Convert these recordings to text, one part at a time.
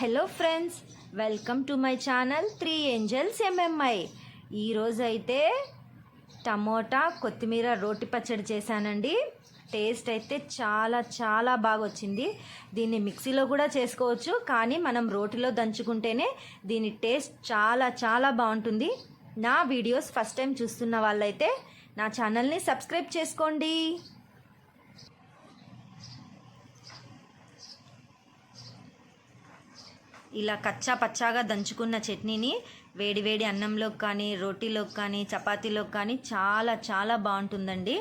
Hello friends welcome to my channel three angels MMI ఈరోజు అయితే tomato కొత్తిమీర రోటి పచ్చడి చేశానండి. టేస్ట్ అయితే చాలా చాలా బాగా వచ్చింది దీన్ని మిక్సీలో కూడా చేసుకోవచ్చు కానీ మనం రోటిలో దంచుకుంటేనే దీని టేస్ట్ చాలా చాలా బాగుంటుంది. నా వీడియోస్ ఫస్ట్ టైం చూస్తున్న వాళ్ళైతే నా ఛానల్ని సబ్స్క్రైబ్ చేసుకోండి. ఇలా కచ్చా పచ్చాగా దంచుకున్న చట్నీని వేడివేడి అన్నంలోకి కానీ రోటీలోకి కానీ చపాతీలోకి కానీ చాలా చాలా బాగుంటుందండి.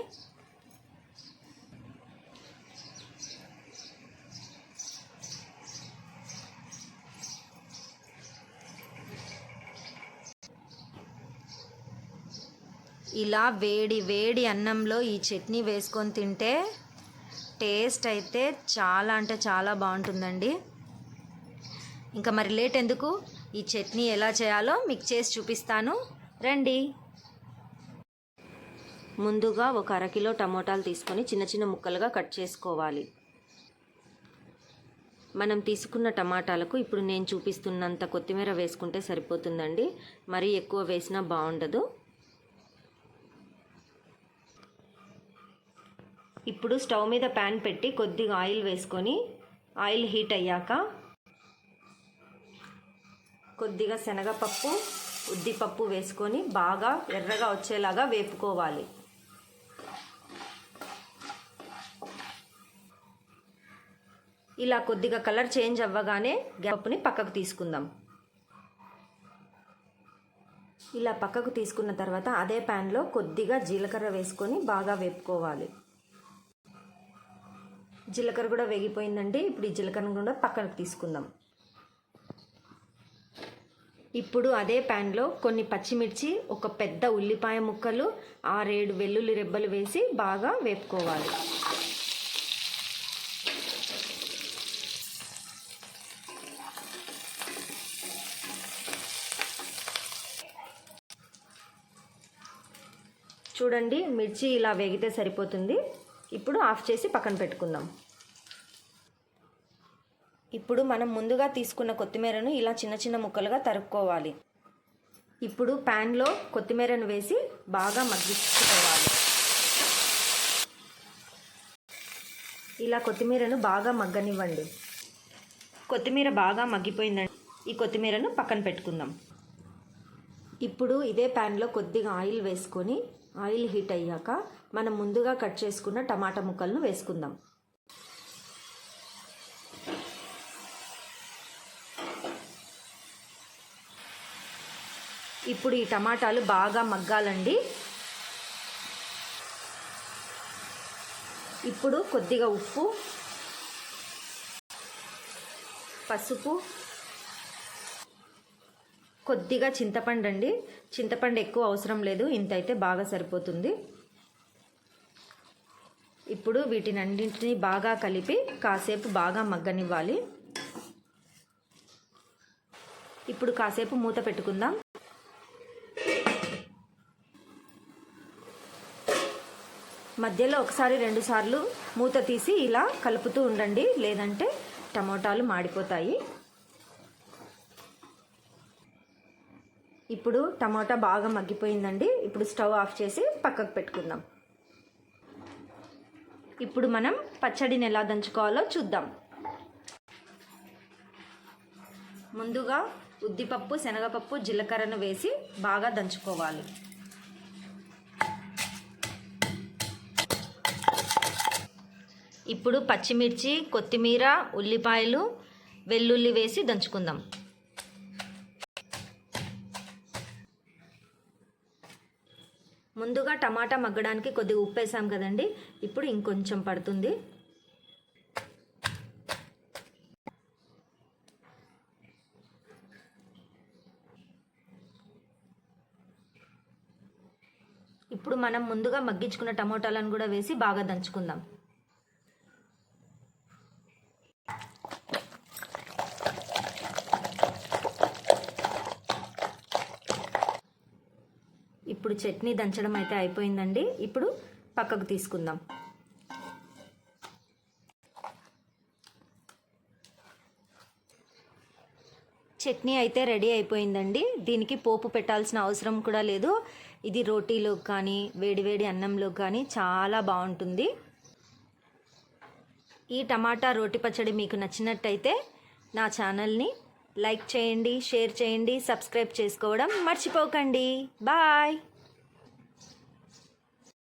ఇలా వేడి వేడి అన్నంలో ఈ చట్నీ వేసుకొని తింటే టేస్ట్ అయితే చాలా అంటే చాలా బాగుంటుందండి. ఇంకా మరి లేట్ ఎందుకు? ఈ చట్నీ ఎలా చేయాలో మీకు చేసి చూపిస్తాను. రండి. ముందుగా ఒక అరకిలో టమోటాలు తీసుకొని చిన్న చిన్న ముక్కలుగా కట్ చేసుకోవాలి. మనం తీసుకున్న టమాటాలకు ఇప్పుడు నేను చూపిస్తున్నంత కొత్తిమీర వేసుకుంటే సరిపోతుందండి. మరీ ఎక్కువ వేసినా బాగుండదు. ఇప్పుడు స్టవ్ మీద ప్యాన్ పెట్టి కొద్దిగా ఆయిల్ వేసుకొని ఆయిల్ హీట్ అయ్యాక కొద్దిగా శనగపప్పు ఉద్దిపప్పు వేసుకొని బాగా ఎర్రగా వచ్చేలాగా వేపుకోవాలి. ఇలా కొద్దిగా కలర్ చేంజ్ అవ్వగానే గ్యాప్ని పక్కకు తీసుకుందాం. ఇలా పక్కకు తీసుకున్న తర్వాత అదే ప్యాన్లో కొద్దిగా జీలకర్ర వేసుకొని బాగా వేపుకోవాలి. జీలకర్ర కూడా వేగిపోయిందండి ఇప్పుడు ఈ జీలకర్ర కూడా పక్కకు తీసుకుందాం. ఇప్పుడు అదే ప్యాన్లో కొన్ని పచ్చిమిర్చి ఒక పెద్ద ఉల్లిపాయ ముక్కలు ఆరేడు వెల్లుల్లి రెబ్బలు వేసి బాగా వేపుకోవాలి. చూడండి మిర్చి ఇలా వేగితే సరిపోతుంది. ఇప్పుడు ఆఫ్ చేసి పక్కన పెట్టుకుందాం. ఇప్పుడు మనం ముందుగా తీసుకున్న కొత్తిమీరను ఇలా చిన్న చిన్న ముక్కలుగా తరుక్కోవాలి. ఇప్పుడు ప్యాన్లో కొత్తిమీరను వేసి బాగా మగ్గించుకోవాలి. ఇలా కొత్తిమీరను బాగా మగ్గనివ్వండి. కొత్తిమీర బాగా మగ్గిపోయిందండి. ఈ కొత్తిమీరను పక్కన పెట్టుకుందాం. ఇప్పుడు ఇదే ప్యాన్లో కొద్దిగా ఆయిల్ వేసుకొని ఆయిల్ హీట్ అయ్యాక మనం ముందుగా కట్ చేసుకున్న టమాటా ముక్కలను వేసుకుందాం. ఇప్పుడు ఈ టమాటాలు బాగా మగ్గాలండి. ఇప్పుడు కొద్దిగా ఉప్పు పసుపు కొద్దిగా చింతపండు అండి. చింతపండు ఎక్కువ అవసరం లేదు ఇంత అయితే బాగా సరిపోతుంది. ఇప్పుడు వీటినన్నింటినీ బాగా కలిపి కాసేపు బాగా మగ్గనివ్వాలి. ఇప్పుడు కాసేపు మూత పెట్టుకుందాం. మధ్యలో ఒకసారి రెండు సార్లు మూత తీసి ఇలా కలుపుతూ ఉండండి. లేదంటే టమోటాలు మాడిపోతాయి. ఇప్పుడు టమాటా బాగా మగ్గిపోయిందండి. ఇప్పుడు స్టవ్ ఆఫ్ చేసి పక్కకు పెట్టుకుందాం. ఇప్పుడు మనం పచ్చడిని ఎలా దంచుకోవాలో చూద్దాం. ముందుగా ఉద్దిపప్పు శనగపప్పు జీలకర్రను వేసి బాగా దంచుకోవాలి. ఇప్పుడు పచ్చిమిర్చి కొత్తిమీర ఉల్లిపాయలు వెల్లుల్లి వేసి దంచుకుందాం. ముందుగా టమాటా మగ్గడానికి కొద్దిగా ఉప్పు వేసాం కదండి. ఇప్పుడు ఇంకొంచెం పడుతుంది. ఇప్పుడు మనం ముందుగా మగ్గించుకున్న టమోటాలను కూడా వేసి బాగా దంచుకుందాం. ఇప్పుడు చట్నీ దంచడం అయితే అయిపోయిందండి. ఇప్పుడు పక్కకు తీసుకుందాం. చట్నీ అయితే రెడీ అయిపోయిందండి. దీనికి పోపు పెట్టాల్సిన అవసరం కూడా లేదు. ఇది రోటీలో కానీ వేడివేడి అన్నంలో కానీ చాలా బాగుంటుంది. ఈ టమాటా రోటి పచ్చడి మీకు నచ్చినట్టయితే నా ఛానల్ని లైక్ చేయండి షేర్ చేయండి సబ్స్క్రైబ్ చేసుకోవడం మర్చిపోకండి. బాయ్!